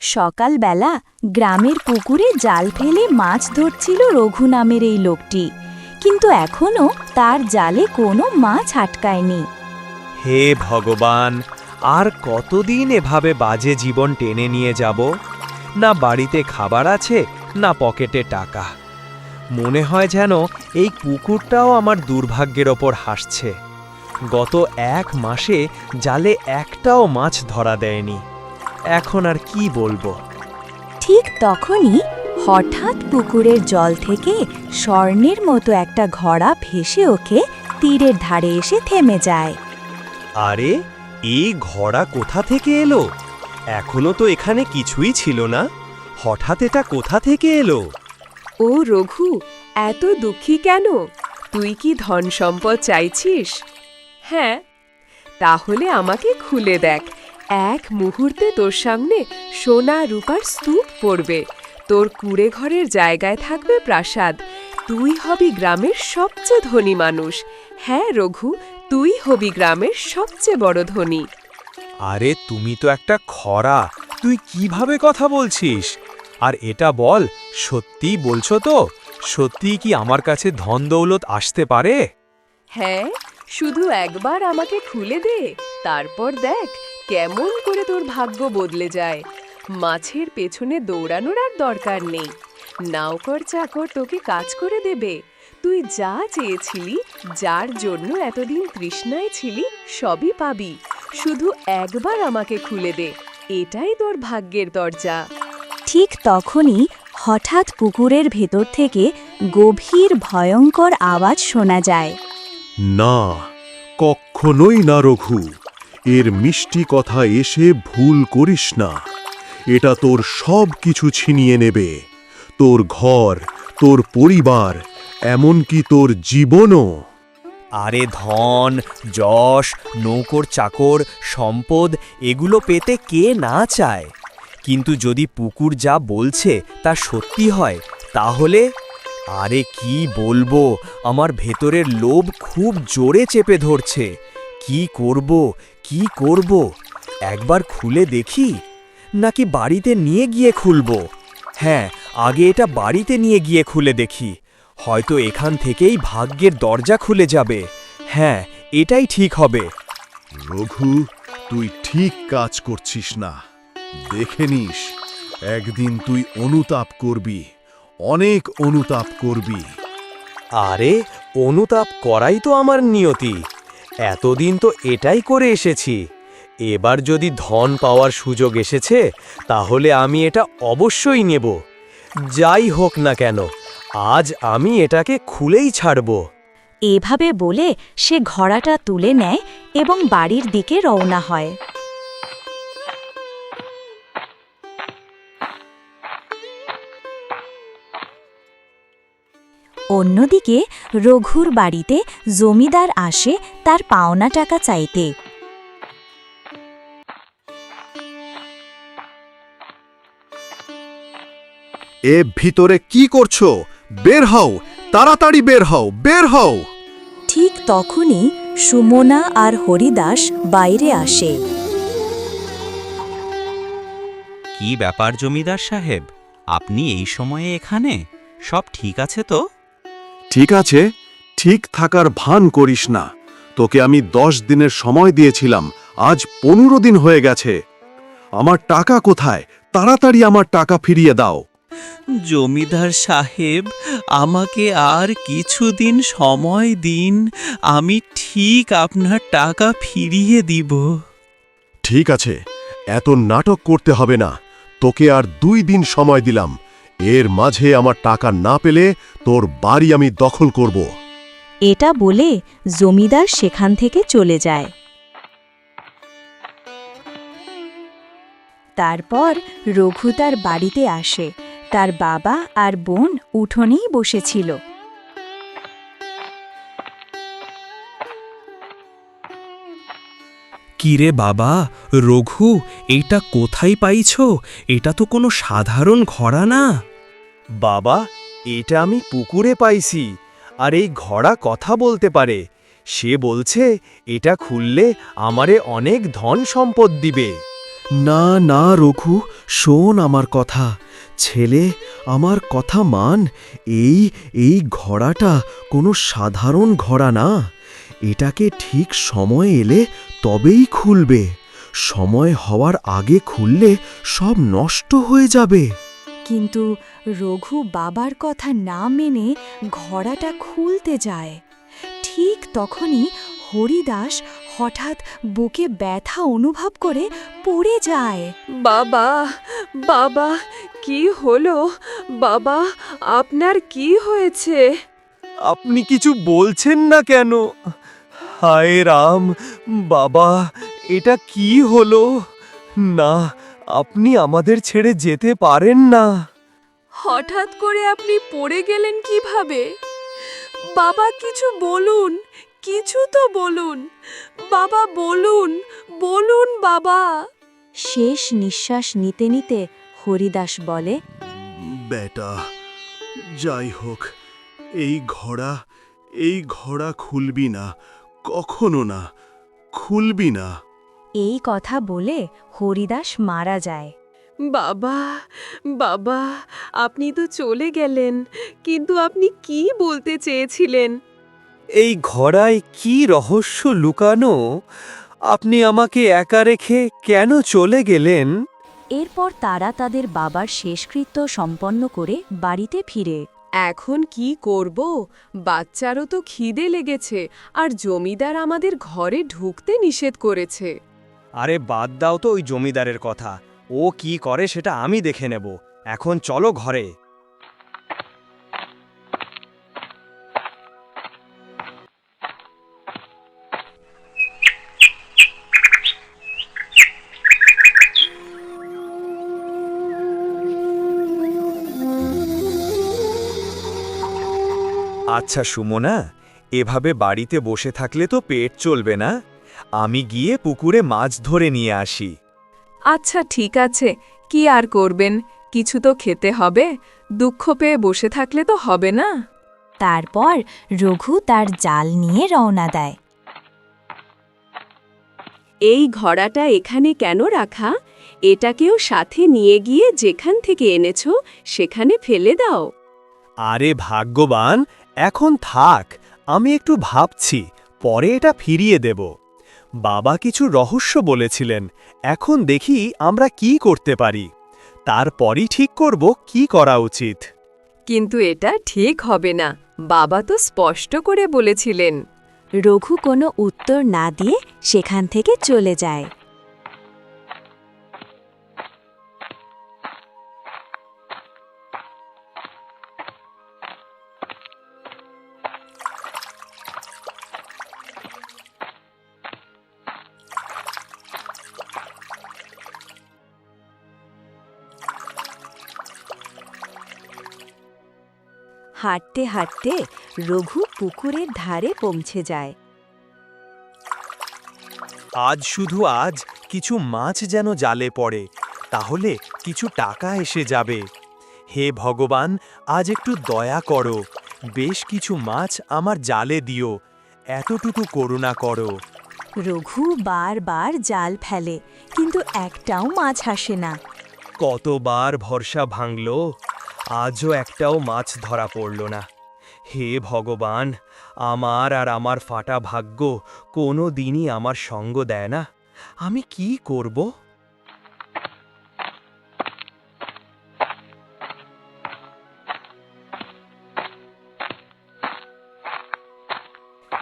সকালবেলা গ্রামের পুকুরে জাল ফেলে মাছ ধরছিল রঘু নামের এই লোকটি। কিন্তু এখনও তার জালে কোনো মাছ আটকায়নি। হে ভগবান, আর কতদিন এভাবে বাজে জীবন টেনে নিয়ে যাব? না বাড়িতে খাবার আছে, না পকেটে টাকা। মনে হয় যেন এই পুকুরটাও আমার দুর্ভাগ্যের ওপর হাসছে। গত এক মাসে জালে একটাও মাছ ধরা দেয়নি। এখন আর কি বলব? ঠিক তখনই হঠাৎ পুকুরের জল থেকে স্বর্ণের মতো একটা ঘোড়া ভেসে ওকে তীরের ধারে এসে থেমে যায়। আরে এই ঘোড়া কোথা থেকে এলো? এখনও তো এখানে কিছুই ছিল না। হঠাৎ এটা কোথা থেকে এলো? ও রঘু, এত দুঃখী কেন? তুই কি ধন সম্পদ চাইছিস? হ্যাঁ তাহলে আমাকে খুলে দেখ। এক মুহূর্তে তোর সামনে সোনা রূপার স্তূপ পড়বে। তোর কুড়ে ঘরের জায়গায় থাকবে প্রাসাদ। তুই হবি গ্রামের সবচেয়ে ধনী মানুষ। হ্যাঁ রঘু, তুই হবি গ্রামের সবচেয়ে বড় ধনী। আরে, তুমি তো একটা খরা। তুই কীভাবে কথা বলছিস? আর এটা বল সত্যি বলছো তো? সত্যি কি আমার কাছে ধন দৌলত আসতে পারে? হ্যাঁ শুধু একবার আমাকে খুলে দে, তারপর দেখ কেমন করে তোর ভাগ্য বদলে যায়। মাছের পেছনে দৌড়ানোর আর দরকার নেই। নাওকর চাকর তোকে কাজ করে দেবে। তুই যা চেয়েছিলি, যার জন্য এতদিন তৃষ্ণায় ছিলি, সবই পাবি। শুধু একবার আমাকে খুলে দে, এটাই তোর ভাগ্যের দরজা। ঠিক তখনই হঠাৎ পুকুরের ভেতর থেকে গভীর ভয়ঙ্কর আওয়াজ শোনা যায়। না কখনোই না রঘু। এর মিষ্টি কথা এসে ভুল করিস না। এটা তোর সব কিছু ছিনিয়ে নেবে। তোর ঘর তোর পরিবার এমনকি তোর জীবনও। আরে ধন যশ নৌকর চাকর সম্পদ এগুলো পেতে কে না চায়? কিন্তু যদি পুকুর যা বলছে তা সত্যি হয়, তাহলে? আরে কি বলব, আমার ভেতরের লোভ খুব জোরে চেপে ধরছে। কি করব কি করব? একবার খুলে দেখি? নাকি বাড়িতে নিয়ে গিয়ে খুলবো? হ্যাঁ আগে এটা বাড়িতে নিয়ে গিয়ে খুলে দেখি। হয়তো এখান থেকেই ভাগ্যের দরজা খুলে যাবে। হ্যাঁ এটাই ঠিক হবে। রঘু, তুই ঠিক কাজ করছিস না। দেখে নিস একদিন তুই অনুতাপ করবি অনেক অনুতাপ করবি। আরে অনুতাপ করাই তো আমার নিয়তি। এতদিন তো এটাই করে এসেছি। এবার যদি ধন পাওয়ার সুযোগ এসেছে তাহলে আমি এটা অবশ্যই নেব। যাই হোক না কেন আজ আমি এটাকে খুলেই ছাড়ব। এভাবে বলে সে ঘোড়াটা তুলে নেয় এবং বাড়ির দিকে রওনা হয়। অন্যদিকে রঘুর বাড়িতে জমিদার আসে তার পাওনা টাকা চাইতে। এ ভিতরে কি করছ? বের হও তাড়াতাড়ি বের হও বের হও। ঠিক তখনই সুমনা আর হরিদাস বাইরে আসে। কি ব্যাপার জমিদার সাহেব? আপনি এই সময়ে এখানে? সব ঠিক আছে তো? ঠিক আছে ঠিক থাকার ভান করিস না। তোকে আমি দশ দিনের সময় দিয়েছিলাম আজ পনেরো দিন হয়ে গেছে। আমার টাকা কোথায়? তাড়াতাড়ি আমার টাকা ফিরিয়ে দাও। জমিদার সাহেব আমাকে আর কিছুদিন সময় দিন আমি ঠিক আপনার টাকা ফিরিয়ে দিব। ঠিক আছে এত নাটক করতে হবে না। তোকে আর দুই দিন সময় দিলাম। এর মাঝে আমার টাকা না পেলে তোর বাড়ি আমি দখল করব। এটা বলে জমিদার সেখান থেকে চলে যায়। তারপর রঘু তার বাড়িতে আসে। তার বাবা আর বোন উঠোনেই বসেছিল। কিরে বাবা রঘু এটা কোথায় পাইছ? এটা তো কোনো সাধারণ ঘোড়া না বাবা, এটা আমি পুকুরে পাইছি। আর এই ঘোড়া কথা বলতে পারে। সে বলছে, এটা খুললে আমারে অনেক ধন সম্পদ দিবে। না না, রঘু, শোন আমার কথা। ছেলে, আমার কথা মান, এই এই ঘোড়াটা কোনো সাধারণ ঘোড়া না। এটাকে ঠিক সময় এলে তবেই খুলবে। সময় হওয়ার আগে খুললে সব নষ্ট হয়ে যাবে। কিন্তু রঘু বাবার কথা না মেনে ঘোড়াটা খুলতে যায়। ঠিক তখনই হরিদাস হঠাৎ বুকে ব্যথা অনুভব করে পড়ে যায়। বাবা বাবা কি হলো? বাবা আপনার কি হয়েছে? আপনি কিছু বলছেন না কেন? হায় রাম বাবা এটা কি হলো? না আপনি আমাদের ছেড়ে যেতে পারেন না। হঠাৎ করে আপনি পড়ে গেলেন কীভাবে? বাবা কিছু বলুন কিছু তো বলুন। বাবা বলুন বলুন বাবা। শেষ নিঃশ্বাস নিতে নিতে হরিদাস বলে বেটা যাই হোক এই ঘোড়া এই ঘোড়া খুলবি না কখনো না খুলবি না। এই কথা বলে হরিদাস মারা যায়। বাবা বাবা আপনি তো চলে গেলেন কিন্তু আপনি কি বলতে চেয়েছিলেন? এই ঘোড়ায় কি রহস্য লুকানো? আপনি আমাকে একা রেখে কেন চলে গেলেন? এরপর তারা তাদের বাবার শেষকৃত্য সম্পন্ন করে বাড়িতে ফিরে। এখন কি করব? বাচ্চারও তো খিদে লেগেছে আর জমিদার আমাদের ঘরে ঢুকতে নিষেধ করেছে। আরে বাদ দাও তো ওই জমিদারের কথা। ও কি করে সেটা আমি দেখে নেব। এখন চলো ঘরে। আচ্ছা সুমনা, এভাবে বাড়িতে বসে থাকলে তো পেট চলবে না? আমি গিয়ে পুকুরে মাছ ধরে নিয়ে আসি। আচ্ছা ঠিক আছে। কি আর করবেন? কিছু তো খেতে হবে। দুঃখ পেয়ে বসে থাকলে তো হবে না। তারপর রঘু তার জাল নিয়ে রওনা দেয়। এই ঘোড়াটা এখানে কেন রাখা? এটাকেও সাথে নিয়ে গিয়ে যেখান থেকে এনেছো সেখানে ফেলে দাও। আরে ভাগ্যবান! এখন থাক আমি একটু ভাবছি পরে এটা ফিরিয়ে দেব। বাবা কিছু রহস্য বলেছিলেন। এখন দেখি আমরা কি করতে পারি। তারপরই ঠিক করব কি করা উচিত। কিন্তু এটা ঠিক হবে না। বাবা তো স্পষ্ট করে বলেছিলেন। রঘু কোনো উত্তর না দিয়ে সেখান থেকে চলে যায়। হাঁটতে হাঁটতে রঘু পুকুরের ধারে পৌঁছে যায়। আজ শুধু আজ কিছু মাছ যেন জালে পড়ে তাহলে কিছু টাকা এসে যাবে। হে ভগবান আজ একটু দয়া করো বেশ কিছু মাছ আমার জালে দিও এতটুকু করুণা করো। রঘু বারবার জাল ফেলে কিন্তু একটাও মাছ আসে না। কতবার ভরসা ভাঙল আজও একটাও মাছ ধরা পড়ল না। হে ভগবান আমার আর আমার ফাটা ভাগ্য কোনো দিনই আমার সঙ্গ দেয় না। আমি কি করব?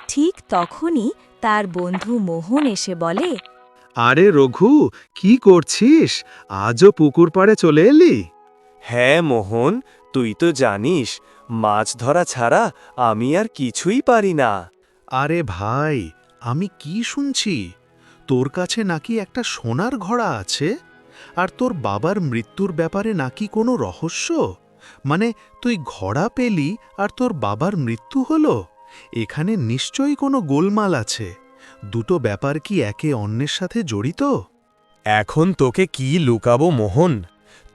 ঠিক তখনই তার বন্ধু মোহন এসে বলে আরে রঘু কি করছিস? আজও পুকুর পাড়ে চলে এলি? হ্যাঁ মোহন তুই তো জানিস মাছ ধরা ছাড়া আমি আর কিছুই পারি না। আরে ভাই আমি কি শুনছি? তোর কাছে নাকি একটা সোনার ঘোড়া আছে? আর তোর বাবার মৃত্যুর ব্যাপারে নাকি কোনো রহস্য? মানে তুই ঘোড়া পেলি আর তোর বাবার মৃত্যু হলো? এখানে নিশ্চয়ই কোনো গোলমাল আছে। দুটো ব্যাপার কি একে অন্যের সাথে জড়িত? এখন তোকে কি লুকাবো মোহন?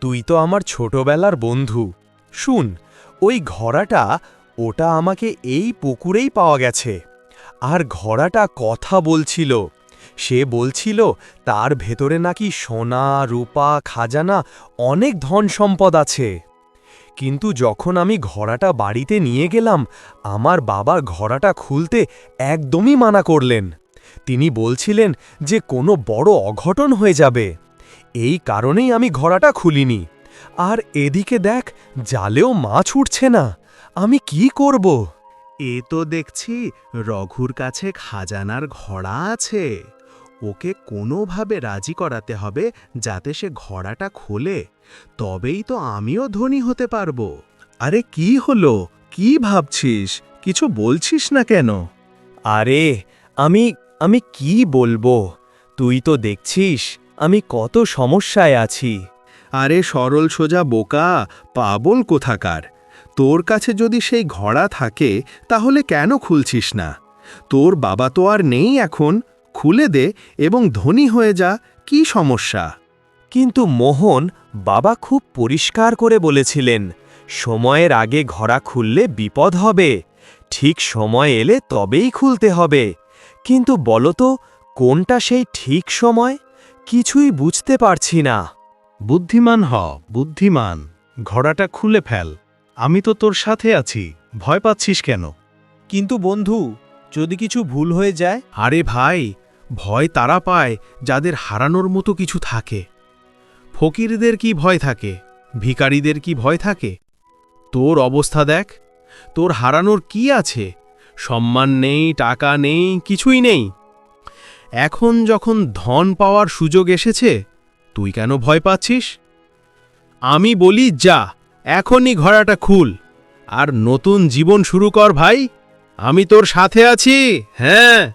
তুই তো আমার ছোটবেলার বন্ধু। শুন, ওই ঘোড়াটা, ওটা আমাকে এই পুকুরেই পাওয়া গেছে। আর ঘোড়াটা কথা বলছিল। সে বলছিল, তার ভেতরে নাকি সোনা, রূপা, খাজানা অনেক ধন সম্পদ আছে। কিন্তু যখন আমি ঘোড়াটা বাড়িতে নিয়ে গেলাম, আমার বাবা ঘোড়াটা খুলতে একদমই মানা করলেন। তিনি বলছিলেন যে কোনো বড় অঘটন হয়ে যাবে। এই কারণেই আমি ঘোড়াটা খুলিনি। আর এদিকে দেখ, জালেও মাছ উঠছে না। আমি কি করব? এ তো দেখছি রঘুর কাছে খাজানার ঘোড়া আছে। ওকে কোনোভাবে রাজি করাতে হবে যাতে সে ঘোড়াটা খোলে। তবেই তো আমিও ধনী হতে পারব। আরে কি হলো? কি ভাবছিস? কিছু বলছিস না কেন? আরে, আমি আমি কি বলব? তুই তো দেখছিস আমি কত সমস্যায় আছি। আরে সরল সোজা বোকা পাবল কোথাকার? তোর কাছে যদি সেই ঘোড়া থাকে তাহলে কেন খুলছিস না? তোর বাবা তো আর নেই এখন। খুলে দে এবং ধনী হয়ে যা কি সমস্যা? কিন্তু মোহন বাবা খুব পরিষ্কার করে বলেছিলেন সময়ের আগে ঘোড়া খুললে বিপদ হবে। ঠিক সময় এলে তবেই খুলতে হবে। কিন্তু বলতো কোনটা সেই ঠিক সময়? কিছুই বুঝতে পারছি না। বুদ্ধিমান হ বুদ্ধিমান। ঘোড়াটা খুলে ফেল। আমি তো তোর সাথে আছি। ভয় পাচ্ছিস কেন? কিন্তু বন্ধু যদি কিছু ভুল হয়ে যায়? আরে ভাই ভয় তারা পায় যাদের হারানোর মতো কিছু থাকে। ফকিরদের কি ভয় থাকে? ভিখারিদের কি ভয় থাকে? তোর অবস্থা দেখ। তোর হারানোর কি আছে? সম্মান নেই টাকা নেই কিছুই নেই। এখন যখন ধন পাওয়ার সুযোগ এসেছে তুই কেন ভয় পাচ্ছিস? আমি বলি যা এখনই ঘোড়াটা খুল। আর নতুন জীবন শুরু কর ভাই আমি তোর সাথে আছি হ্যাঁ।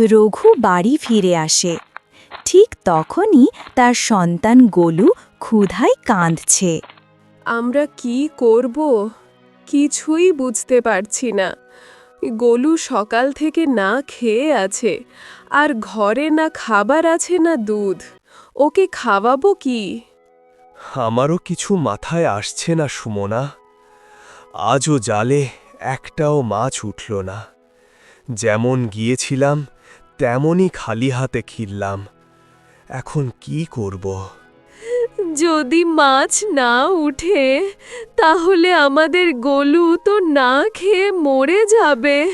রঘু বাড়ি ফিরে আসে। ঠিক তখনই তার সন্তান গোলু ক্ষুধায় কাঁদছে। আমরা কি করব? কিছুই বুঝতে পারছি না। গোলু সকাল থেকে না খেয়ে আছে, আর ঘরে না খাবার আছে না দুধ। ওকে খাওয়াবো কি? আমারও কিছু মাথায় আসছে না, সুমনা। আজও জালে একটাও মাছ উঠল না। যেমন গিয়েছিলাম, তেমনই খালি হাতে খিরলাম এখন কি করব? যদি মাছ না উঠে, তাহলে আমাদের গোলু তো না খেয়ে মরে যাবে।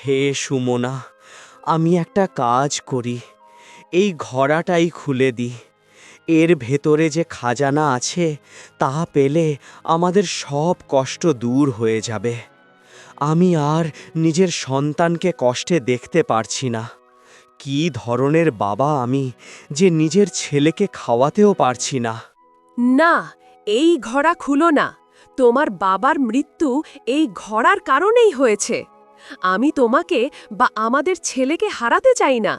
হে সুমনা, আমি একটা কাজ করি। এই ঘোড়াটাই খুলে দিই। এর ভেতরে যে খাজানা আছে, তা পেলে আমাদের সব কষ্ট দূর হয়ে যাবে। আমি আর নিজের সন্তানকে কষ্টে দেখতে পারছি না। কি ধরনের বাবা আমি যে নিজের ছেলেকে খাওয়াতেও পারছি না। না, এই ঘোড়া খুলো না। তোমার বাবার মৃত্যু এই ঘোড়ার কারণেই হয়েছে। আমি তোমাকে বা আমাদের ছেলেকে হারাতে চাই না।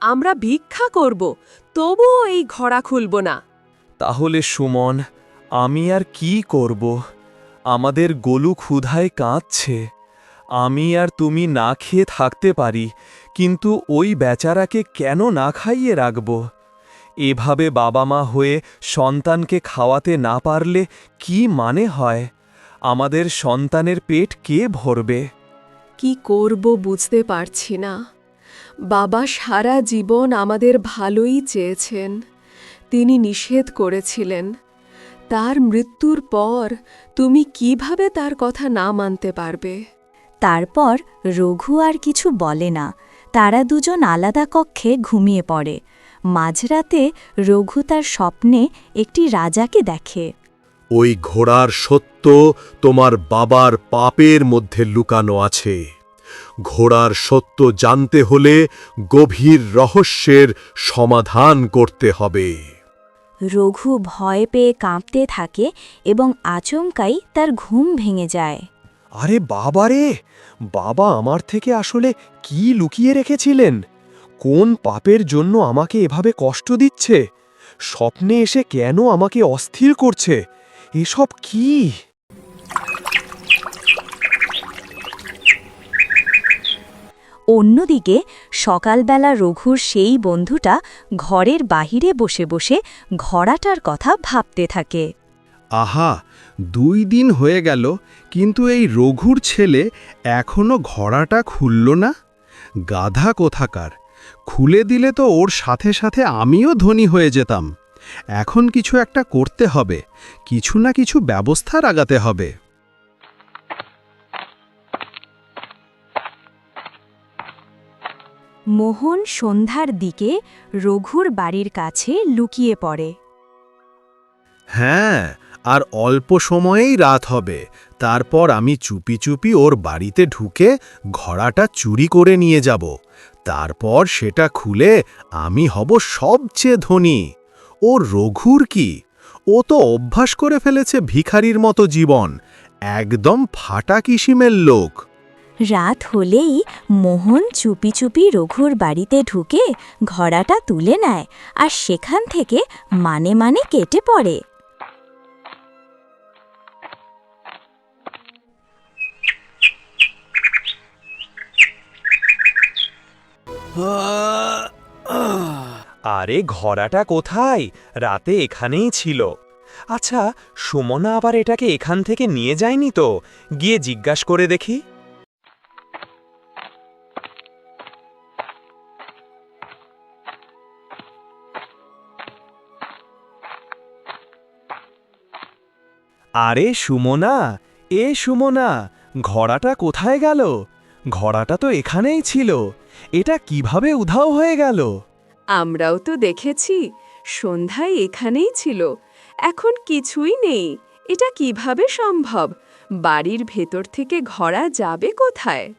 আমরা ভিক্ষা করব, তবুও এই ঘোড়া খুলব না। তাহলে সুমন, আমি আর কি করব? আমাদের গলু ক্ষুধায় কাঁদছে। আমি আর তুমি না খেয়ে থাকতে পারি, কিন্তু ওই বেচারাকে কেন না খাইয়ে রাখব? এভাবে বাবা মা হয়ে সন্তানকে খাওয়াতে না পারলে কি মানে হয়? আমাদের সন্তানের পেট কে ভরবে? কি করব বুঝতে পারছি না। বাবা সারা জীবন আমাদের ভালোই চেয়েছেন। তিনি নিষেধ করেছিলেন। তার মৃত্যুর পর তুমি কীভাবে তার কথা না মানতে পারবে? তারপর রঘু আর কিছু বলে না। তারা দুজন আলাদা কক্ষে ঘুমিয়ে পড়ে। মাঝরাতে রঘু তার স্বপ্নে একটি রাজাকে দেখে। ওই ঘোড়ার সত্য তোমার বাবার পাপের মধ্যে লুকানো আছে। ঘোড়ার সত্য জানতে হলে গভীর রহস্যের সমাধান করতে হবে। রঘু ভয় পেয়ে কাঁপতে থাকে এবং আচমকাই তার ঘুম ভেঙে যায়। আরে বাবারে! বাবা আমার থেকে আসলে কি লুকিয়ে রেখেছিলেন? কোন পাপের জন্য আমাকে এভাবে কষ্ট দিচ্ছে? স্বপ্নে এসে কেন আমাকে অস্থির করছে? এসব কি? অন্যদিকে সকালবেলা রঘুর সেই বন্ধুটা ঘরের বাহিরে বসে বসে ঘোড়াটার কথা ভাবতে থাকে। আহা দুই দিন হয়ে গেল কিন্তু এই রঘুর ছেলে এখনও ঘোড়াটা খুলল না? গাধা কোথাকার! খুলে দিলে তো ওর সাথে সাথে আমিও ধনী হয়ে যেতাম। এখন কিছু একটা করতে হবে কিছু না কিছু ব্যবস্থা লাগাতে হবে। মোহন সন্ধ্যার দিকে রঘুর বাড়ির কাছে লুকিয়ে পড়ে। হ্যাঁ আর অল্প সময়েই রাত হবে। তারপর আমি চুপি চুপি ওর বাড়িতে ঢুকে ঘোড়াটা চুরি করে নিয়ে যাব। তারপর সেটা খুলে আমি হব সবচেয়ে ধনী। ও রঘুর কি? ও তো অভ্যাস করে ফেলেছে ভিখারির মতো জীবন। একদম ফাটা কিসিমের লোক। রাত হলেই মোহন চুপি চুপি রঘুর বাড়িতে ঢুকে ঘোড়াটা তুলে নেয় আর সেখান থেকে মানে মানে কেটে পড়ে। আরে ঘোড়াটা কোথায়? রাতে এখানেই ছিল। আচ্ছা সুমনা আবার এটাকে এখান থেকে নিয়ে যায়নি তো? গিয়ে জিজ্ঞাস করে দেখি। আরে সুমনা, এ সুমনা, ঘোড়াটা কোথায় গেল? ঘোড়াটা তো এখানেই ছিল। এটা কীভাবে উধাও হয়ে গেল? আমরাও তো দেখেছি সন্ধ্যায় এখানেই ছিল। এখন কিছুই নেই এটা কীভাবে সম্ভব? বাড়ির ভেতর থেকে ঘোড়া যাবে কোথায়?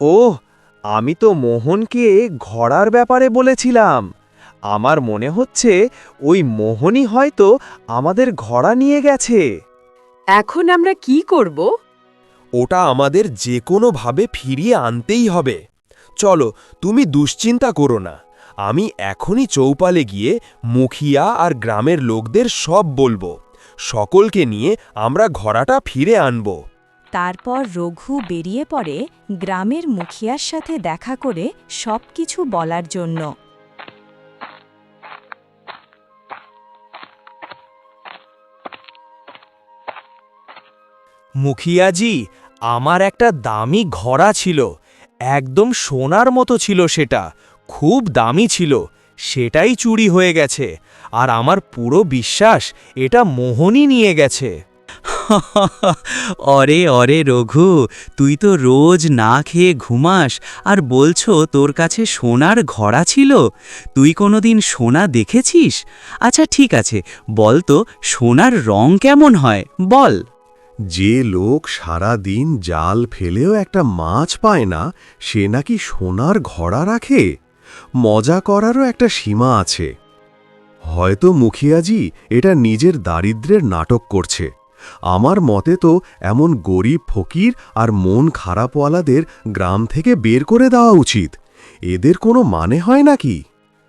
ওহ আমি তো মোহনকে ঘোড়ার ব্যাপারে বলেছিলাম। আমার মনে হচ্ছে ওই মোহনই হয়তো আমাদের ঘোড়া নিয়ে গেছে। এখন আমরা কি করব? ওটা আমাদের যে কোনোভাবে ফিরিয়ে আনতেই হবে। চলো তুমি দুশ্চিন্তা করো না। আমি এখনই চৌপালে গিয়ে মুখিয়া আর গ্রামের লোকদের সব বলব। সকলকে নিয়ে আমরা ঘোড়াটা ফিরে আনব। তারপর রঘু বেরিয়ে পড়ে গ্রামের মুখিয়ার সাথে দেখা করে সব কিছু বলার জন্য। মুখিয়াজি আমার একটা দামি ঘোড়া ছিল। একদম সোনার মতো ছিল সেটা, খুব দামি ছিল, সেটাই চুরি হয়ে গেছে, আর আমার পুরো বিশ্বাস এটা মোহনই নিয়ে গেছে। অরে অরে রঘু, তুই তো রোজ না খেয়ে ঘুমাস, আর বলছো তোর কাছে সোনার ঘড়া ছিল? তুই কোনোদিন সোনা দেখেছিস? আচ্ছা ঠিক আছে, বল তো, সোনার রং কেমন হয়, বল। যে লোক সারা দিন জাল ফেলেও একটা মাছ পায় না, সে নাকি সোনার ঘোড়া রাখে। মজা করারও একটা সীমা আছে। হয়তো মুখিয়াজি এটা নিজের দারিদ্র্যের নাটক করছে। আমার মতে তো এমন গরিব ফকির আর মন খারাপওয়ালাদের গ্রাম থেকে বের করে দেওয়া উচিত। এদের কোনো মানে হয় নাকি?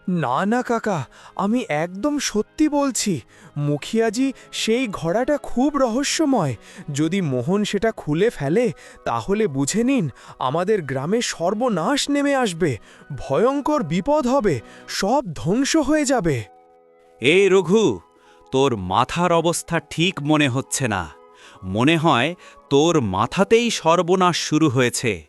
না না, কাকা, আমি একদম সত্যি বলছি, মুখিয়াজি, সেই ঘোড়াটা খুব রহস্যময়। যদি মোহন সেটা খুলে ফেলে, তাহলে বুঝে নিন, আমাদের গ্রামে সর্বনাশ নেমে আসবে, ভয়ঙ্কর বিপদ হবে, সব ধ্বংস হয়ে যাবে। এ রঘু, তোর মাথার অবস্থা ঠিক মনে হচ্ছে না। মনে হয় তোর মাথাতেই সর্বনাশ শুরু হয়েছে।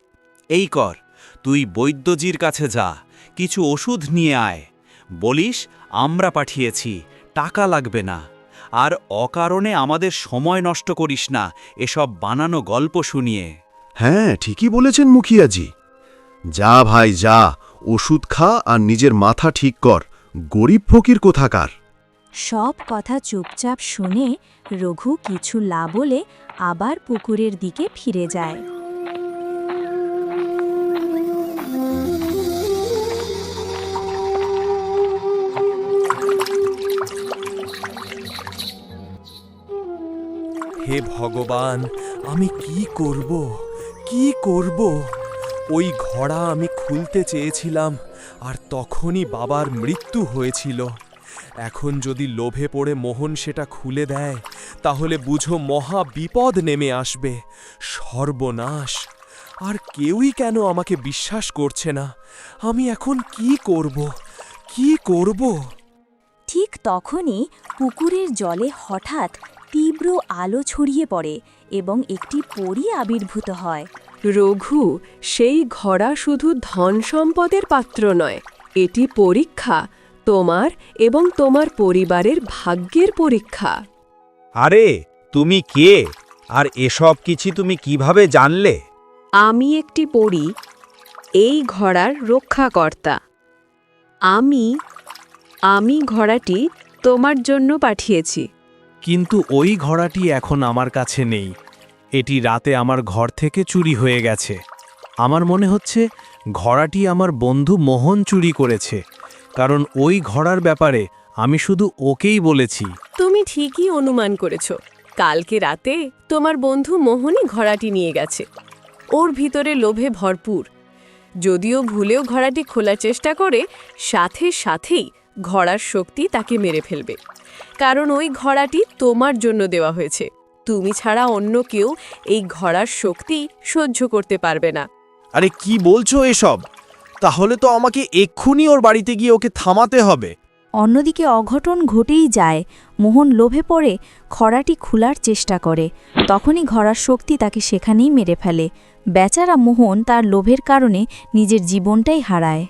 এই কর, তুই বৈদ্যজির কাছে যা। কিছু ওষুধ নিয়ে আয়। বলিস আমরা পাঠিয়েছি টাকা লাগবে না। আর অকারণে আমাদের সময় নষ্ট করিস না এসব বানানো গল্প শুনিয়ে। হ্যাঁ ঠিকই বলেছেন মুখিয়াজি। যা ভাই যা ওষুধ খা আর নিজের মাথা ঠিক কর গরিব ফকির কোথাকার? সব কথা চুপচাপ শুনে রঘু কিছু লা বলে আবার পুকুরের দিকে ফিরে যায়। হে ভগবান, আমি কি করব? কি করব? ওই ঘোড়া আমি খুলতে চেয়েছিলাম, আর তখনই বাবার মৃত্যু হয়েছিল। এখন যদি লোভে পড়ে মোহন সেটা খুলে দেয়, তাহলে বুঝো মহা বিপদ নেমে আসবে। সর্বনাশ! আর কেউই কেন আমাকে বিশ্বাস করছে না? আমি এখন কি করব? কি করব? ঠিক তখনই পুকুরের জলে হঠাৎ তীব্র আলো ছড়িয়ে পড়ে এবং একটি পরী আবির্ভূত হয়। রঘু সেই ঘোড়া শুধু ধন সম্পদের পাত্র নয় এটি পরীক্ষা তোমার এবং তোমার পরিবারের ভাগ্যের পরীক্ষা। আরে তুমি কে? আর এসব কিছু তুমি কীভাবে জানলে? আমি একটি পরী এই ঘোড়ার রক্ষাকর্তা। আমি আমি ঘোড়াটি তোমার জন্য পাঠিয়েছি। কিন্তু ওই ঘোড়াটি এখন আমার কাছে নেই। এটি রাতে আমার ঘর থেকে চুরি হয়ে গেছে। আমার মনে হচ্ছে ঘোড়াটি আমার বন্ধু মোহন চুরি করেছে। কারণ ওই ঘোড়ার ব্যাপারে আমি শুধু ওকেই বলেছি। তুমি ঠিকই অনুমান করেছ। কালকে রাতে তোমার বন্ধু মোহনই ঘোড়াটি নিয়ে গেছে। ওর ভিতরে লোভে ভরপুর। যদিও ভুলেও ঘোড়াটি খোলার চেষ্টা করে, সাথে সাথেই ঘোড়ার শক্তি তাকে মেরে ফেলবে। কারণ ওই ঘোড়াটি তোমার জন্য দেওয়া হয়েছে। তুমি ছাড়া অন্য কেউ এই ঘোড়ার শক্তি সহ্য করতে পারবে না। আরে কি বলছো এসব? তাহলে তো আমাকে এক্ষুনি ওর বাড়িতে গিয়ে ওকে থামাতে হবে। অন্যদিকে অঘটন ঘটেই যায় মোহন লোভে পড়ে খরাটি খোলার চেষ্টা করে। তখনই ঘোড়ার শক্তি তাকে সেখানেই মেরে ফেলে। বেচারা মোহন তার লোভের কারণে নিজের জীবনটাই হারায়।